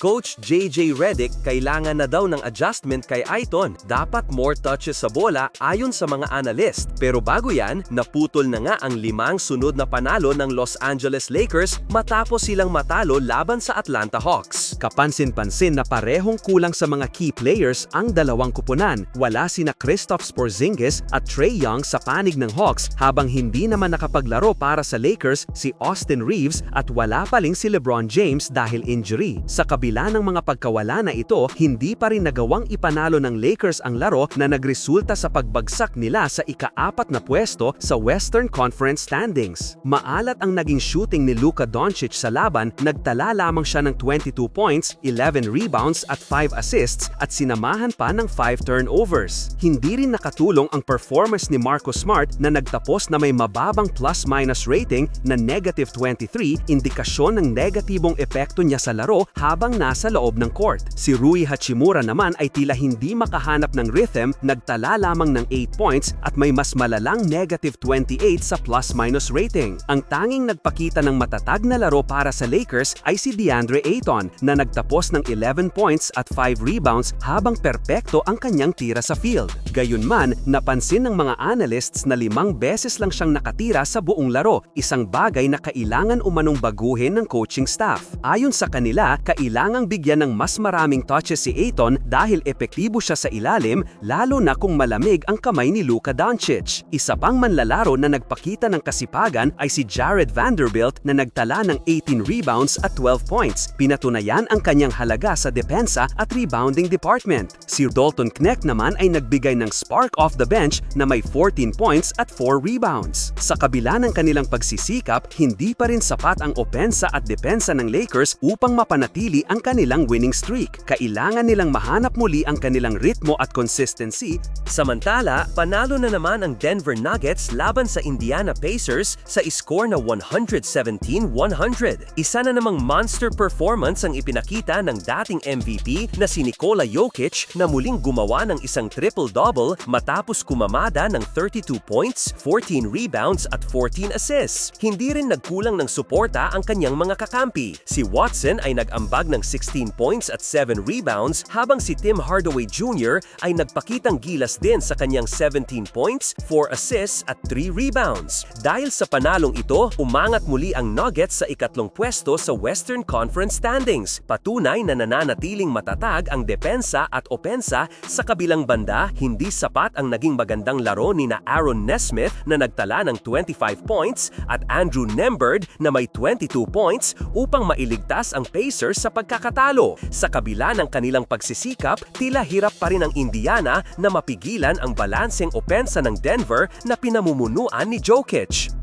Coach JJ Redick kailangan na daw ng adjustment kay Aiton. Dapat more touches sa bola ayon sa mga analyst. Pero bago yan, naputol na nga ang limang sunod na panalo ng Los Angeles Lakers matapos silang matalo laban sa Atlanta Hawks. Kapansin-pansin na parehong kulang sa mga key players ang dalawang kupunan. Wala sina Kristaps Porzingis at Trey Young sa panig ng Hawks habang hindi naman nakapaglaro para sa Lakers si Austin Reeves at wala pa rin si LeBron James dahil injury. Sa kabila ng mga pagkawala na ito, hindi pa rin nagawang ipanalo ng Lakers ang laro na nagresulta sa pagbagsak nila sa ikaapat na pwesto sa Western Conference standings. Maalat ang naging shooting ni Luka Doncic sa laban, nagtala lamang siya ng 22 points, 11 rebounds at 5 assists at sinamahan pa ng 5 turnovers. Hindi rin nakatulong ang performance ni Marcus Smart na nagtapos na may mababang plus-minus rating na negative 23, indikasyon ng negatibong epekto niya sa laro habang nasa loob ng court. Si Rui Hachimura naman ay tila hindi makahanap ng rhythm, nagtala lamang ng 8 points at may mas malalang negative 28 sa plus-minus rating. Ang tanging nagpakita ng matatag na laro para sa Lakers ay si DeAndre Ayton na nagtapos ng 11 points at 5 rebounds habang perpekto ang kanyang tira sa field. Gayunman, napansin ng mga analysts na limang beses lang siyang nakatira sa buong laro, isang bagay na kailangan umanong baguhin ng coaching staff. Ayon sa kanila, kailangang bigyan ng mas maraming touches si Ayton dahil epektibo siya sa ilalim lalo na kung malamig ang kamay ni Luka Doncic. Isa pang manlalaro na nagpakita ng kasipagan ay si Jared Vanderbilt na nagtala ng 18 rebounds at 12 points. Pinatunayan ang kanyang halaga sa depensa at rebounding department. Si Dalton Knecht naman ay nagbigay ng spark off the bench na may 14 points at 4 rebounds. Sa kabila ng kanilang pagsisikap, hindi pa rin sapat ang opensa at depensa ng Lakers upang mapanatili ang kanilang winning streak. Kailangan nilang mahanap muli ang kanilang ritmo at consistency Samantala, panalo na naman ang Denver Nuggets laban sa Indiana Pacers sa score na 117-100. Isa na namang monster performance ang ipinakita ng dating MVP na si Nikola Jokic na muling gumawa ng isang triple-double matapos kumamada ng 32 points, 14 rebounds at 14 assists. Hindi rin nagkulang ng suporta ang kanyang mga kakampi. Si Watson ay nag-ambag ng 16 points at 7 rebounds habang si Tim Hardaway Jr. ay nagpakitang gilas din sa kanyang 17 points, 4 assists at 3 rebounds. Dahil sa panalong ito, umangat muli ang Nuggets sa ikatlong pwesto sa Western Conference standings. Patunay na nananatiling matatag ang depensa at opensa sa kabilang banda, hindi sapat ang naging magandang laro ni na Aaron Nesmith na nagtala ng 25 points at Andrew Nembhard na may 22 points upang mailigtas ang Pacers sa pagkakatalo. Sa kabila ng kanilang pagsisikap, tila hirap pa rin ang Indiana na mapigilan ang balanseng opensa ng Denver na pinamumunuan ni Jokic.